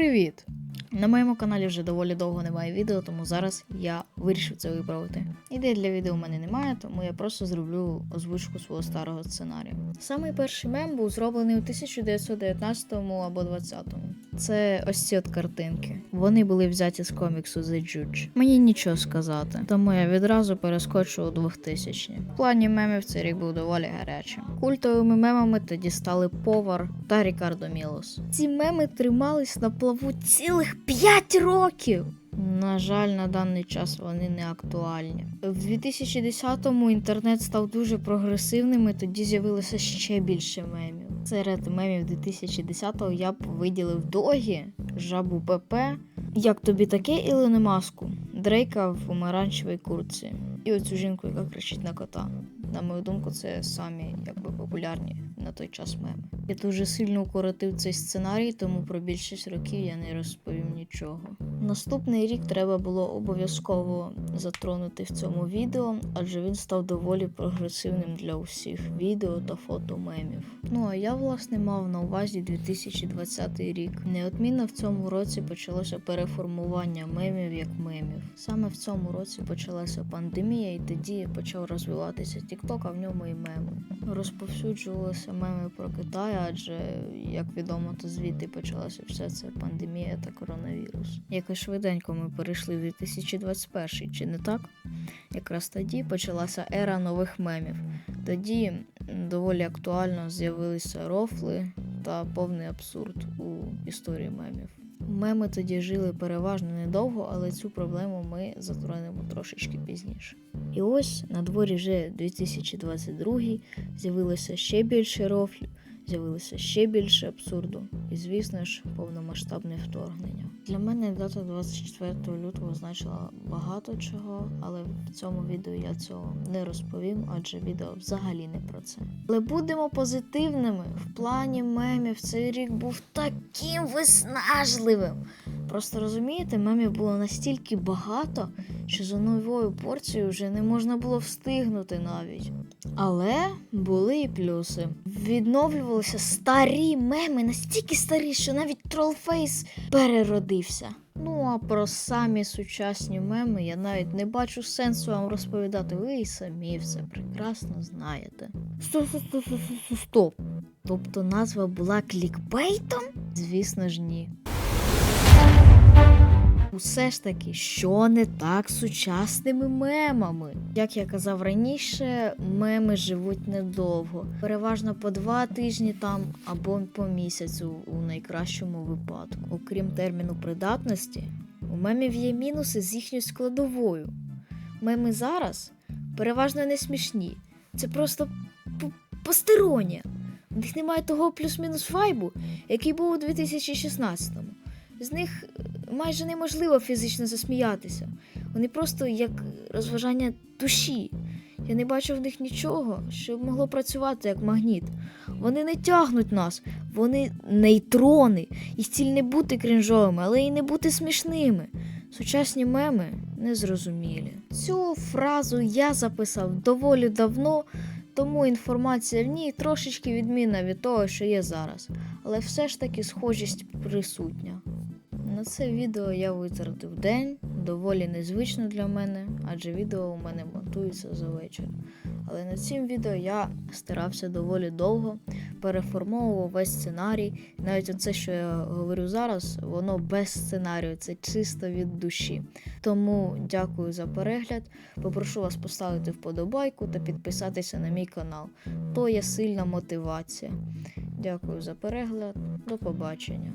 Привіт! На моєму каналі вже доволі довго немає відео, тому зараз я вирішив це виправити. Ідей для відео у мене немає, тому я просто зроблю озвучку свого старого сценарію. Самий перший мем був зроблений у 1919 або 20-му. Це ось ці от картинки. Вони були взяті з коміксу The Judge. Мені нічого сказати, тому я відразу перескочу у 2000 В плані мемів цей рік був доволі гарячим. Культовими мемами тоді стали повар та Рікардо Мілос. Ці меми тримались на плаву цілих 5 років. На жаль, на даний час вони не актуальні. В 2010-му інтернет став дуже прогресивним, і тоді з'явилося ще більше мемів. Серед мемів 2010-го я б виділив Догі, Жабу ПП, Як тобі таке Ілоне Маску, Дрейка в помаранчевій куртці і оцю жінку, яка кричить на кота. На мою думку, це самі якби популярні на той час меми. Я дуже сильно укоротив цей сценарій, тому про більшість років я не розповім нічого. Наступний рік треба було обов'язково затронути в цьому відео, адже він став доволі прогресивним для усіх відео та фото мемів. Ну а я власне мав на увазі 2020 рік. Неодмінно в цьому році почалося переформування мемів як мемів. Саме в цьому році почалася пандемія, і тоді почав розвиватися TikTok, а в ньому і меми. Розповсюджувалися меми про Китай, адже як відомо, то звідти почалася вся ця пандемія та коронавірус. Якось швиденько ми перейшли в 2021, чи не так? Якраз тоді почалася ера нових мемів. Тоді доволі актуально з'явилися рофли та повний абсурд у історії мемів. Меми тоді жили переважно недовго, але цю проблему ми затронемо трошечки пізніше. І ось на дворі вже 2022 з'явилося ще більше рофлів, з'явилося ще більше абсурду, і, звісно ж, повномасштабне вторгнення. Для мене дата 24 лютого значила багато чого, але в цьому відео я цього не розповім, адже відео взагалі не про це. Але будемо позитивними. В плані мемів цей рік був таким виснажливим. Просто розумієте, мемів було настільки багато, що за новою порцією вже не можна було встигнути навіть. Але були і плюси. Відновлювалися старі меми, настільки старі, що навіть тролфейс переродився. Ну а про самі сучасні меми я навіть не бачу сенсу вам розповідати. Ви і самі все прекрасно знаєте. Стоп, стоп, стоп. Тобто назва була клікбейтом? Звісно ж, ні. Усе ж таки, що не так з сучасними мемами? Як я казав раніше, меми живуть недовго, переважно по два тижні там або по місяцю у найкращому випадку. Окрім терміну придатності, у мемів є мінуси з їхньою складовою. Меми зараз переважно не смішні. Це просто постеронія. У них немає того плюс-мінус вайбу, який був у 2016-му. З них майже неможливо фізично засміятися. Вони просто як розважання душі. Я не бачу в них нічого, що могло працювати як магніт. Вони не тягнуть нас, вони нейтрони, і ціль не бути крінжовими, але й не бути смішними. Сучасні меми незрозумілі. Цю фразу я записав доволі давно, тому інформація в ній трошечки відмінна від того, що є зараз, але все ж таки схожість присутня. На це відео я витратив день, доволі незвично для мене, адже відео у мене монтується за вечір. Але над цим відео я старався доволі довго, переформовував весь сценарій. Навіть оце, що я говорю зараз, воно без сценарію, це чисто від душі. Тому дякую за перегляд. Попрошу вас поставити вподобайку та підписатися на мій канал. То є сильна мотивація. Дякую за перегляд. До побачення.